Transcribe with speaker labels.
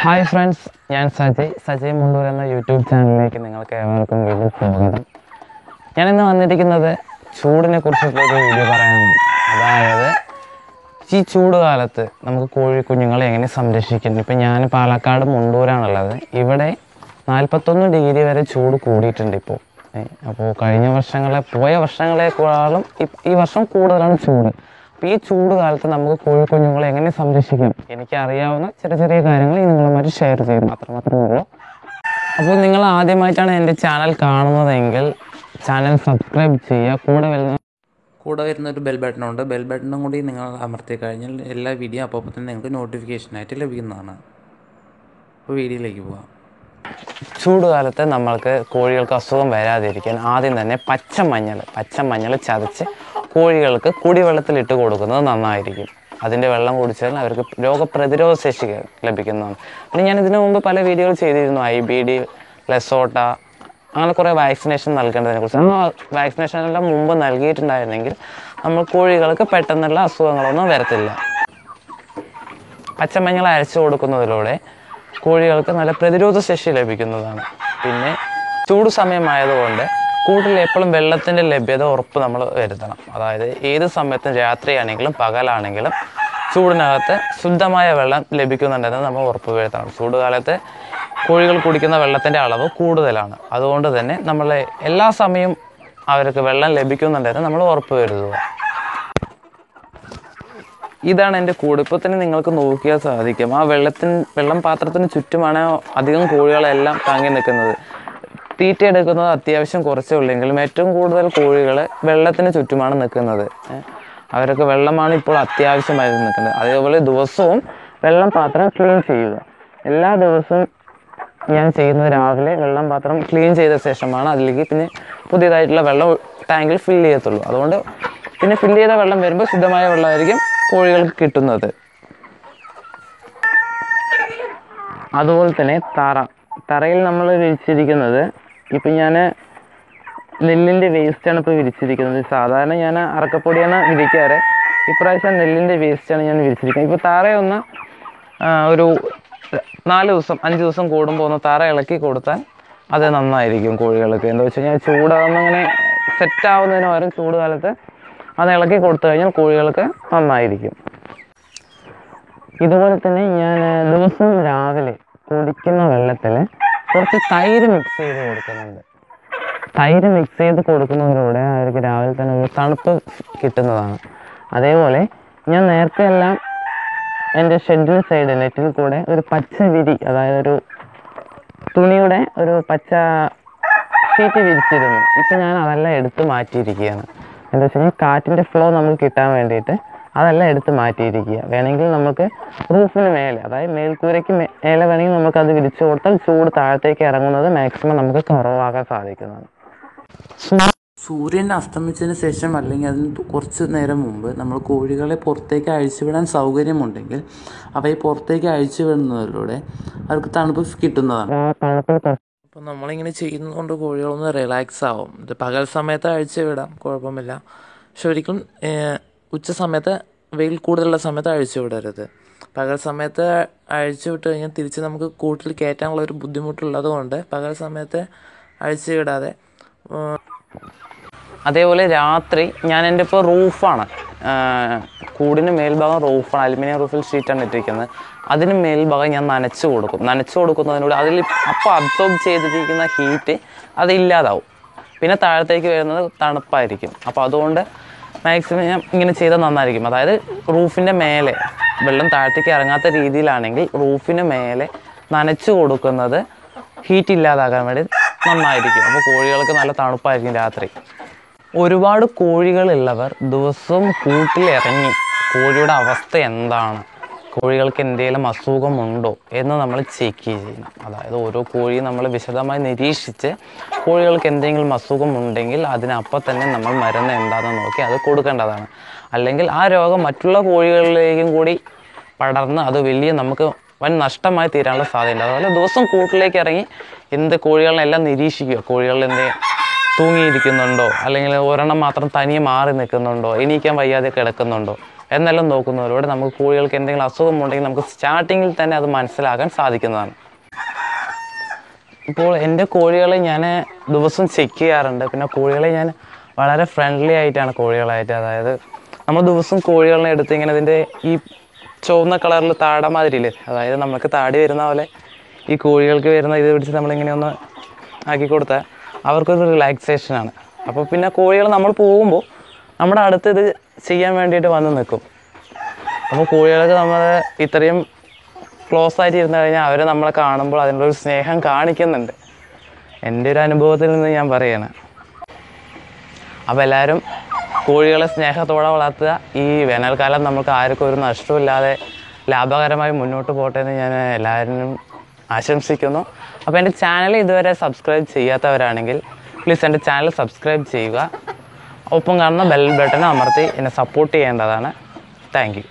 Speaker 1: Hi friends ഞാൻ സജയ് സജയ് മുണ്ടൂർ എന്ന YouTube ചാനലിലേക്ക് നിങ്ങൾക്ക് ഏവർക്കും വീണ്ടും സ്വാഗതം. ഞാനിന്ന് വന്നിരിക്കുന്നത് ചൂടിനെ കുറിച്ചുള്ള ഒരു വീഡിയോ പറയാനാണ്. അതായത് ഈ ചൂട് കാലത്ത് നമുക്ക് കോഴി കുഞ്ഞുങ്ങളെ എങ്ങനെ സംരക്ഷിക്കണം? ഇപ്പം ഞാൻ പാലക്കാട് മുണ്ടൂരാണുള്ളത്. ഇവിടെ നാൽപ്പത്തൊന്ന് ഡിഗ്രി വരെ ചൂട് കൂടിയിട്ടുണ്ട് ഇപ്പോൾ അപ്പോൾ കഴിഞ്ഞ വർഷങ്ങളെ പോയ വർഷങ്ങളെക്കാളും ഈ വർഷം കൂടുതലാണ് ചൂട്. അപ്പോൾ ഈ ചൂട് കാലത്ത് നമുക്ക് കോഴി കുഞ്ഞുങ്ങളെ എങ്ങനെ സംരക്ഷിക്കാം എനിക്ക് അറിയാവുന്ന ചെറിയ ചെറിയ കാര്യങ്ങൾ നിങ്ങളുമായി നിങ്ങളുമായിട്ട് ഷെയർ ചെയ്യും അത്രമാത്രമേ ഉള്ളൂ. അപ്പോൾ നിങ്ങൾ ആദ്യമായിട്ടാണ് എന്റെ ചാനൽ കാണുന്നതെങ്കിൽ ചാനൽ സബ്സ്ക്രൈബ് ചെയ്യുക. കൂടെ വരുന്ന
Speaker 2: കൂടെ വരുന്ന ഒരു ബെൽ ബട്ടണുണ്ട് ബെൽ ബട്ടണും കൂടി നിങ്ങൾ അമർത്തി കഴിഞ്ഞാൽ എല്ലാ വീഡിയോ അപ്പോൾ തന്നെ നിങ്ങൾക്ക് നോട്ടിഫിക്കേഷനായിട്ട് ലഭിക്കുന്നതാണ്. അപ്പോൾ വീഡിയോയിലേക്ക് പോകാം
Speaker 1: ചൂടുകാലത്ത് നമ്മൾക്ക് കോഴികൾക്ക് അസുഖം വരാതിരിക്കാൻ ആദ്യം തന്നെ പച്ചമഞ്ഞൾ പച്ചമഞ്ഞൾ ചതച്ച് കോഴികൾക്ക് കുടിവെള്ളത്തിൽ ഇട്ട് കൊടുക്കുന്നത് നന്നായിരിക്കും. അതിന്റെ വെള്ളം കുടിച്ചാൽ അവർക്ക് രോഗപ്രതിരോധ ശേഷി ലഭിക്കുന്നതാണ്. പിന്നെ ഞാൻ ഇതിനു മുമ്പ് പല വീഡിയോകൾ ചെയ്തിരുന്നു. ഐ ബി ഡി ലെസോട്ട അങ്ങനെ കുറേ വാക്സിനേഷൻ നൽകേണ്ടതിനെ കുറിച്ച്. നമ്മൾ വാക്സിനേഷൻ എല്ലാം മുമ്പ് നൽകിയിട്ടുണ്ടായിരുന്നെങ്കിൽ നമ്മൾ കോഴികൾക്ക് പെട്ടെന്നുള്ള അസുഖങ്ങളൊന്നും വരത്തില്ല. പച്ചമഞ്ഞൾ അരച്ചു കൊടുക്കുന്നതിലൂടെ കോഴികൾക്ക് നല്ല പ്രതിരോധ ശേഷി ലഭിക്കുന്നതാണ്. പിന്നെ ചൂട് സമയമായതുകൊണ്ട് കൂട്ടിൽ എപ്പോഴും വെള്ളത്തിന്റെ ലഭ്യത ഉറപ്പ് നമ്മൾ വരുത്തണം. അതായത് ഏത് സമയത്തും രാത്രിയാണെങ്കിലും പകലാണെങ്കിലും ചൂടിനകത്ത് ശുദ്ധമായ വെള്ളം ലഭിക്കുന്നുണ്ടെന്ന് നമ്മൾ ഉറപ്പ് വരുത്തണം. ചൂടുകാലത്ത് കോഴികൾ കുടിക്കുന്ന വെള്ളത്തിന്റെ അളവ് കൂടുതലാണ്. അതുകൊണ്ട് തന്നെ നമ്മൾ എല്ലാ സമയവും അവർക്ക് വെള്ളം ലഭിക്കുന്നുണ്ടെന്ന് നമ്മൾ ഉറപ്പ് വരുത്തുക. ഇതാണ് എന്റെ കൂട് തന്നെ നിങ്ങൾക്ക് നോക്കിയാൽ സാധിക്കും. ആ വെള്ളത്തിന് വെള്ളം പാത്രത്തിന് ചുറ്റുമാണ് അധികം കോഴികളെല്ലാം തങ്ങി നിൽക്കുന്നത്. തീറ്റ എടുക്കുന്നത് അത്യാവശ്യം കുറച്ചേ ഉള്ളെങ്കിലും ഏറ്റവും കൂടുതൽ കോഴികൾ വെള്ളത്തിന് ചുറ്റുമാണ് നിൽക്കുന്നത്. അവരൊക്കെ വെള്ളമാണ് ഇപ്പോൾ അത്യാവശ്യമായി നിൽക്കുന്നത്. അതേപോലെ ദിവസവും വെള്ളം പാത്രം ക്ലീൻ ചെയ്യുക. എല്ലാ ദിവസവും ഞാൻ ചെയ്യുന്നത് രാവിലെ വെള്ളം പാത്രം ക്ലീൻ ചെയ്ത ശേഷമാണ് അതിലേക്ക് പിന്നെ പുതിയതായിട്ടുള്ള വെള്ളം ടാങ്കിൽ ഫില്ല് ചെയ്യത്തുള്ളൂ. അതുകൊണ്ട് പിന്നെ ഫില്ല് ചെയ്ത വെള്ളം വരുമ്പോൾ ശുദ്ധമായ വെള്ളമായിരിക്കും കോഴികൾക്ക് കിട്ടുന്നത്. അതുപോലെ തന്നെ തറ. തറയിൽ നമ്മൾ വിരിച്ചിരിക്കുന്നത് ഇപ്പം ഞാൻ നെല്ലിന്റെ വേസ്റ്റാണ് ഇപ്പോൾ വിരിച്ചിരിക്കുന്നത്. സാധാരണ ഞാൻ അറക്കപ്പൊടിയാണ് വിരിക്കാറ്. ഇപ്രാവശ്യം നെല്ലിന്റെ വേസ്റ്റാണ് ഞാൻ വിരിച്ചിരിക്കുന്നത്. ഇപ്പോൾ താറ ഒന്ന് ഒരു നാല് ദിവസം അഞ്ച് ദിവസം കൂടുമ്പോൾ ഒന്ന് താറ ഇളക്കി കൊടുത്താൽ അത് നന്നായിരിക്കും കോഴികൾക്ക്. എന്താ വെച്ച് കഴിഞ്ഞാൽ ചൂടാകുന്നങ്ങനെ സെറ്റ് ആവുന്നതിന് പകരം ചൂട് കാലത്ത് അത് ഇളക്കി കൊടുത്തു കഴിഞ്ഞാൽ കോഴികൾക്ക് നന്നായിരിക്കും. ഇതുപോലെ തന്നെ ഞാൻ ദിവസവും രാവിലെ കുടിക്കുന്ന വെള്ളത്തിൽ കുറച്ച് തൈര് മിക്സ് ചെയ്ത് കൊടുക്കുന്നുണ്ട്. തൈര് മിക്സ് ചെയ്ത് കൊടുക്കുന്നതിലൂടെ അവർക്ക് രാവിലെ തന്നെ ഒരു തണുപ്പ് കിട്ടുന്നതാണ്. അതേപോലെ ഞാൻ നേരത്തെ എല്ലാം എന്റെ ഷെഡിൽ സൈഡ് നെറ്റിൽ കൂടെ ഒരു പച്ച വിരി അതായത് ഒരു തുണിയുടെ ഒരു പച്ച ഷീറ്റ് വിരിച്ചിരുന്നു. ഇപ്പം ഞാൻ അതെല്ലാം എടുത്ത് മാറ്റിയിരിക്കുകയാണ്. എന്താ വെച്ച് കഴിഞ്ഞാൽ കാറ്റിന്റെ ഫ്ലോ നമുക്ക് കിട്ടാൻ വേണ്ടിയിട്ട് അതെല്ലാം എടുത്ത് മാറ്റിയിരിക്കുക. വേണമെങ്കിൽ നമുക്ക് റൂഫിന് മേലെ അതായത് മേൽക്കൂരയ്ക്ക് മേലെ വേണമെങ്കിൽ നമുക്ക് അത് വിരിച്ചു കൊടുത്താൽ ചൂട് താഴത്തേക്ക് ഇറങ്ങുന്നത് മാക്സിമം നമുക്ക് കുറവാകാൻ സാധിക്കുന്നതാണ്.
Speaker 2: സൂര്യൻ അസ്തമിച്ചതിന് ശേഷം അല്ലെങ്കിൽ അതിന് കുറച്ച് നേരം മുമ്പ് നമ്മൾ കോഴികളെ പുറത്തേക്ക് അഴിച്ചുവിടാൻ സൗകര്യമുണ്ടെങ്കിൽ അവയെ പുറത്തേക്ക് അഴിച്ചുവിടുന്നതിലൂടെ അവർക്ക് തണുപ്പ് കിട്ടുന്നതാണ്. അപ്പം നമ്മളിങ്ങനെ ചെയ്യുന്നതുകൊണ്ട് കോഴികളൊന്ന് റിലാക്സ് ആവും. ഇത് പകൽ സമയത്ത് അഴിച്ചു വിടാം കുഴപ്പമില്ല. പക്ഷെ ഒരിക്കലും ഉച്ച സമയത്ത് വെയിൽ കൂടുതലുള്ള സമയത്ത് അഴിച്ചു വിടരുത്. പകൽ സമയത്ത് അഴിച്ചു വിട്ട് കഴിഞ്ഞാൽ തിരിച്ച് നമുക്ക് കൂട്ടിൽ കയറ്റാനുള്ള ഒരു ബുദ്ധിമുട്ടുള്ളത് കൊണ്ട് പകൽ സമയത്ത് അഴിച്ചു വിടാതെ
Speaker 1: അതേപോലെ രാത്രി ഞാൻ എന്റെ ഇപ്പോൾ റൂഫാണ്. കൂടിന് മേൽഭാഗം റൂഫാണ്. അലുമിനിയം റൂഫിൽ ഷീറ്റാണ് ഇട്ടിരിക്കുന്നത്. അതിന് മേൽഭാഗം ഞാൻ നനച്ചു കൊടുക്കും. നനച്ചു കൊടുക്കുന്നതിനോട് അതിൽ അപ്പോൾ അബ്സോർബ് ചെയ്തിരിക്കുന്ന ഹീറ്റ് അത് ഇല്ലാതാവും. പിന്നെ താഴത്തേക്ക് വരുന്നത് തണുപ്പായിരിക്കും. അപ്പോൾ അതുകൊണ്ട് മാക്സിമം ഇങ്ങനെ ചെയ്താൽ നന്നായിരിക്കും. അതായത് റൂഫിന്റെ മേലെ വെള്ളം താഴത്തേക്ക് ഇറങ്ങാത്ത രീതിയിലാണെങ്കിൽ റൂഫിന് മേലെ നനച്ചു കൊടുക്കുന്നത് ഹീറ്റ് ഇല്ലാതാക്കാൻ വേണ്ടി നന്നായിരിക്കും. അപ്പോൾ കോഴികൾക്ക് നല്ല തണുപ്പായിരിക്കും രാത്രി. ഒരുപാട് കോഴികളുള്ളവർ ദിവസവും കൂട്ടിലിറങ്ങി. കോഴിയുടെ അവസ്ഥ എന്താണ്? കോഴികൾക്ക് എന്തെങ്കിലും അസുഖമുണ്ടോ എന്ന് നമ്മൾ ചെക്ക് ചെയ്യണം. അതായത് ഓരോ കോഴിയും നമ്മൾ വിശദമായി നിരീക്ഷിച്ച് കോഴികൾക്ക് എന്തെങ്കിലും അസുഖം ഉണ്ടെങ്കിൽ അതിനപ്പം തന്നെ നമ്മൾ മരുന്ന് എന്താണെന്ന് നോക്കി അത് കൊടുക്കേണ്ടതാണ്. അല്ലെങ്കിൽ ആ രോഗം മറ്റുള്ള കോഴികളിലേക്കും കൂടി പടർന്ന് അത് വലിയ നമുക്ക് വൻ നഷ്ടമായി തീരാനുള്ള സാധ്യതയുണ്ട്. അതുപോലെ ദിവസം കൂട്ടിലേക്ക് ഇറങ്ങി എന്ത് കോഴികളെല്ലാം നിരീക്ഷിക്കുക. കോഴികളിൽ എന്ത് തൂങ്ങിയിരിക്കുന്നുണ്ടോ? അല്ലെങ്കിൽ ഒരെണ്ണം മാത്രം തനിയെ മാറി നിൽക്കുന്നുണ്ടോ? എണീക്കാൻ വയ്യാതെ കിടക്കുന്നുണ്ടോ? എന്നെല്ലാം നോക്കുന്നതിലൂടെ നമുക്ക് കോഴികൾക്ക് എന്തെങ്കിലും അസുഖമുണ്ടെങ്കിൽ നമുക്ക് സ്റ്റാർട്ടിങ്ങിൽ തന്നെ അത് മനസ്സിലാക്കാൻ സാധിക്കുന്നതാണ്. ഇപ്പോൾ എന്റെ കോഴികളെ ഞാൻ ദിവസം ചെക്ക് ചെയ്യാറുണ്ട്. പിന്നെ കോഴികളെ ഞാൻ വളരെ ഫ്രണ്ട്ലി ആയിട്ടാണ് കോഴികളായിട്ട്. അതായത് നമ്മൾ ദിവസം കോഴികളെ എടുത്ത് ഇങ്ങനെ ഇതിന്റെ ഈ ചുവന്ന കളറിൽ താട മാതിരിയില്ലേ? അതായത് നമുക്ക് താടി വരുന്ന പോലെ ഈ കോഴികൾക്ക് വരുന്ന ഇത് പിടിച്ച് നമ്മളിങ്ങനെ ഒന്ന് ആക്കി കൊടുത്താൽ അവർക്കൊരു റിലാക്സേഷനാണ് അപ്പോൾ പിന്നെ കോഴികൾ നമ്മൾ പോകുമ്പോൾ നമ്മുടെ അടുത്ത് ഇത് ചെയ്യാൻ വേണ്ടിയിട്ട് വന്ന് നിൽക്കും. അപ്പോൾ കോഴികൾക്ക് നമ്മൾ ഇത്രയും ക്ലോസ് ആയിട്ട് ഇരുന്ന് കഴിഞ്ഞാൽ അവർ നമ്മളെ കാണുമ്പോൾ അതിന്റെ ഒരു സ്നേഹം കാണിക്കുന്നുണ്ട്. എന്റെ ഒരു അനുഭവത്തിൽ നിന്ന് ഞാൻ പറയുകയാണ് അപ്പോൾ എല്ലാവരും കോഴികളെ സ്നേഹത്തോടെ വളർത്തുക. ഈ വേനൽക്കാലം നമുക്ക് ആർക്കും ഒരു നഷ്ടമില്ലാതെ ലാഭകരമായി മുന്നോട്ട് പോട്ടെ എന്ന് ഞാൻ എല്ലാവരും ആശംസിക്കുന്നു. അപ്പോൾ എന്റെ ചാനൽ ഇതുവരെ സബ്സ്ക്രൈബ് ചെയ്യാത്തവരാണെങ്കിൽ പ്ലീസ് എന്റെ ചാനൽ സബ്സ്ക്രൈബ് ചെയ്യുക. ഒപ്പം കാണുന്ന ബെൽ ബട്ടൺ അമർത്തി എന്നെ സപ്പോർട്ട് ചെയ്യേണ്ടതാണ്. താങ്ക്